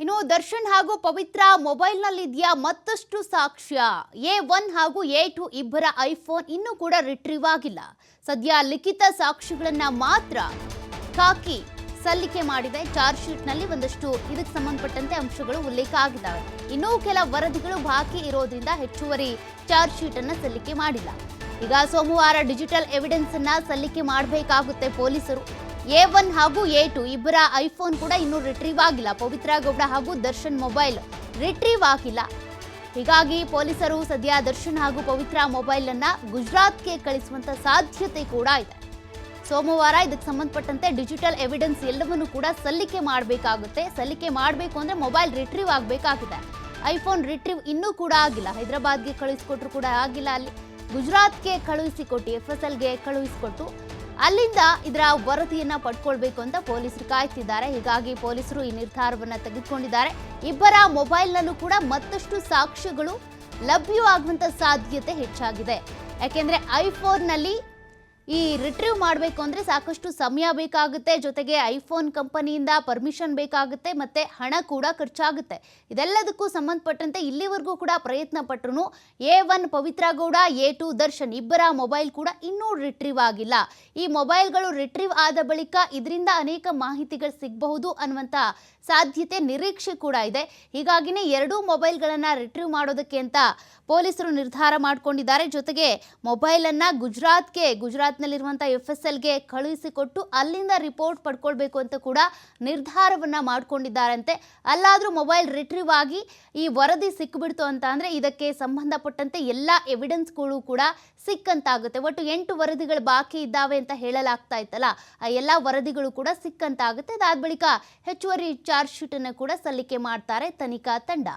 ಇನ್ನು ದರ್ಶನ್ ಹಾಗೂ ಪವಿತ್ರ ಮೊಬೈಲ್ನಲ್ಲಿದೆಯಾ ಮತ್ತಷ್ಟು ಸಾಕ್ಷ್ಯ. ಎ ಒನ್ ಹಾಗೂ ಎ ಟು ಇಬ್ಬರ ಐಫೋನ್ ಇನ್ನೂ ಕೂಡ ರಿಟ್ರೀವ್ ಆಗಿಲ್ಲ. ಸದ್ಯ ಲಿಖಿತ ಸಾಕ್ಷಿಗಳನ್ನ ಮಾತ್ರ ಕಾಕಿ ಸಲ್ಲಿಕೆ ಮಾಡಿದೆ. ಚಾರ್ಜ್ ಶೀಟ್ನಲ್ಲಿ ಒಂದಷ್ಟು ಇದಕ್ಕೆ ಸಂಬಂಧಪಟ್ಟಂತೆ ಅಂಶಗಳು ಉಲ್ಲೇಖ ಆಗಿದ್ದಾವೆ. ಇನ್ನೂ ಕೆಲ ವರದಿಗಳು ಬಾಕಿ ಇರೋದ್ರಿಂದ ಹೆಚ್ಚುವರಿ ಚಾರ್ಜ್ ಶೀಟ್ ಅನ್ನ ಸಲ್ಲಿಕೆ ಮಾಡಿಲ್ಲ. ಈಗ ಸೋಮವಾರ ಡಿಜಿಟಲ್ ಎವಿಡೆನ್ಸ್ ಅನ್ನ ಸಲ್ಲಿಕೆ ಮಾಡಬೇಕಾಗುತ್ತೆ ಪೊಲೀಸರು. ಎ ಒನ್ ಹಾಗೂ ಎ ಟು ಇಬ್ಬರ ಐಫೋನ್ ಕೂಡ ಇನ್ನೂ ರಿಟ್ರೀವ್ ಆಗಿಲ್ಲ. ಪವಿತ್ರ ಗೌಡ ಹಾಗೂ ದರ್ಶನ್ ಮೊಬೈಲ್ ರಿಟ್ರೀವ್ ಆಗಿಲ್ಲ. ಹೀಗಾಗಿ ಪೊಲೀಸರು ಸದ್ಯ ದರ್ಶನ್ ಹಾಗೂ ಪವಿತ್ರ ಮೊಬೈಲ್ ಅನ್ನ ಗುಜರಾತ್ಗೆ ಕಳಿಸುವಂತ ಸಾಧ್ಯತೆ ಕೂಡ ಇದೆ. ಸೋಮವಾರ ಇದಕ್ಕೆ ಸಂಬಂಧಪಟ್ಟಂತೆ ಡಿಜಿಟಲ್ ಎವಿಡೆನ್ಸ್ ಎಲ್ಲವನ್ನು ಕೂಡ ಸಲ್ಲಿಕೆ ಮಾಡಬೇಕಾಗುತ್ತೆ. ಸಲ್ಲಿಕೆ ಮಾಡಬೇಕು ಅಂದ್ರೆ ಮೊಬೈಲ್ ರಿಟ್ರೀವ್ ಆಗಬೇಕಾಗಿದೆ. ಐಫೋನ್ ರಿಟ್ರೀವ್ ಇನ್ನೂ ಕೂಡ ಆಗಿಲ್ಲ. ಹೈದರಾಬಾದ್ಗೆ ಕಳುಹಿಸಿಕೊಟ್ರು ಕೂಡ ಆಗಿಲ್ಲ ಅಲ್ಲಿ. ಗುಜರಾತ್ಗೆ ಕಳುಹಿಸಿಕೊಟ್ಟು ಎಫ್ ಎಸ್ ಎಲ್ಗೆ ಕಳುಹಿಸಿಕೊಟ್ಟು ಅಲ್ಲಿಂದ ಇದರ ವರದಿಯನ್ನ ಪಡ್ಕೊಳ್ಬೇಕು ಅಂತ ಪೊಲೀಸರು ಕಾಯ್ತಿದ್ದಾರೆ. ಹೀಗಾಗಿ ಪೊಲೀಸರು ಈ ನಿರ್ಧಾರವನ್ನ ತೆಗೆದುಕೊಂಡಿದ್ದಾರೆ. ಇಬ್ಬರ ಮೊಬೈಲ್ನಲ್ಲೂ ಕೂಡ ಮತ್ತಷ್ಟು ಸಾಕ್ಷ್ಯಗಳು ಲಭ್ಯವಾಗುವಂತ ಸಾಧ್ಯತೆ ಹೆಚ್ಚಾಗಿದೆ. ಯಾಕೆಂದ್ರೆ ಐಫೋನ್ನಲ್ಲಿ ಈ ರಿಟ್ರೀವ್ ಮಾಡಬೇಕು ಅಂದರೆ ಸಾಕಷ್ಟು ಸಮಯ ಬೇಕಾಗುತ್ತೆ. ಜೊತೆಗೆ ಐಫೋನ್ ಕಂಪನಿಯಿಂದ ಪರ್ಮಿಷನ್ ಬೇಕಾಗುತ್ತೆ ಮತ್ತು ಹಣ ಕೂಡ ಖರ್ಚಾಗುತ್ತೆ. ಇದೆಲ್ಲದಕ್ಕೂ ಸಂಬಂಧಪಟ್ಟಂತೆ ಇಲ್ಲಿವರೆಗೂ ಕೂಡ ಪ್ರಯತ್ನ ಪಟ್ಟರು A one Pavithra Gowda A two Darshan ಇಬ್ಬರ ಮೊಬೈಲ್ ಕೂಡ ಇನ್ನೂ ರಿಟ್ರೀವ್ ಆಗಿಲ್ಲ. ಈ ಮೊಬೈಲ್ಗಳು ರಿಟ್ರೀವ್ ಆದ ಬಳಿಕ ಇದರಿಂದ ಅನೇಕ ಮಾಹಿತಿಗಳು ಸಿಗಬಹುದು ಅನ್ನುವಂಥ ಸಾಧ್ಯತೆ ನಿರೀಕ್ಷೆ ಕೂಡ ಇದೆ. ಹೀಗಾಗಿನೇ ಎರಡೂ ಮೊಬೈಲ್ಗಳನ್ನು ರಿಟ್ರೀವ್ ಮಾಡೋದಕ್ಕೆ ಅಂತ ಪೊಲೀಸರು ನಿರ್ಧಾರ ಮಾಡಿಕೊಂಡಿದ್ದಾರೆ. ಜೊತೆಗೆ ಮೊಬೈಲನ್ನು ಗುಜರಾತ್ಗೆ ಗುಜರಾತ್ನಲ್ಲಿರುವಂಥ ಎಫ್ ಎಸ್ ಎಲ್ಗೆ ಕಳುಹಿಸಿಕೊಟ್ಟು ಅಲ್ಲಿಂದ ರಿಪೋರ್ಟ್ ಪಡ್ಕೊಳ್ಬೇಕು ಅಂತ ಕೂಡ ನಿರ್ಧಾರವನ್ನು ಮಾಡಿಕೊಂಡಿದ್ದಾರಂತೆ. ಅಲ್ಲಾದರೂ ಮೊಬೈಲ್ ರಿಟ್ರೀವ್ ಆಗಿ ಈ ವರದಿ ಸಿಕ್ಕಿಬಿಡ್ತು ಅಂತ ಅಂದರೆ ಇದಕ್ಕೆ ಸಂಬಂಧಪಟ್ಟಂತೆ ಎಲ್ಲ ಎವಿಡೆನ್ಸ್ಗಳು ಕೂಡ ಸಿಕ್ಕಂತಾಗುತ್ತೆ. ಒಟ್ಟು ಎಂಟು ವರದಿಗಳು ಬಾಕಿ ಇದ್ದಾವೆ ಅಂತ ಹೇಳಲಾಗ್ತಾ ಇತ್ತಲ್ಲ, ಆ ಎಲ್ಲ ವರದಿಗಳು ಕೂಡ ಸಿಕ್ಕಂತಾಗುತ್ತೆ. ಅದಾದ ಬಳಿಕ ಹೆಚ್ಚುವರಿ ಚಾರ್ಜ್ ಶೀಟನ್ನು ಕೂಡ ಸಲ್ಲಿಕೆ ಮಾಡ್ತಾರೆ ತನಿಖಾ ತಂಡ.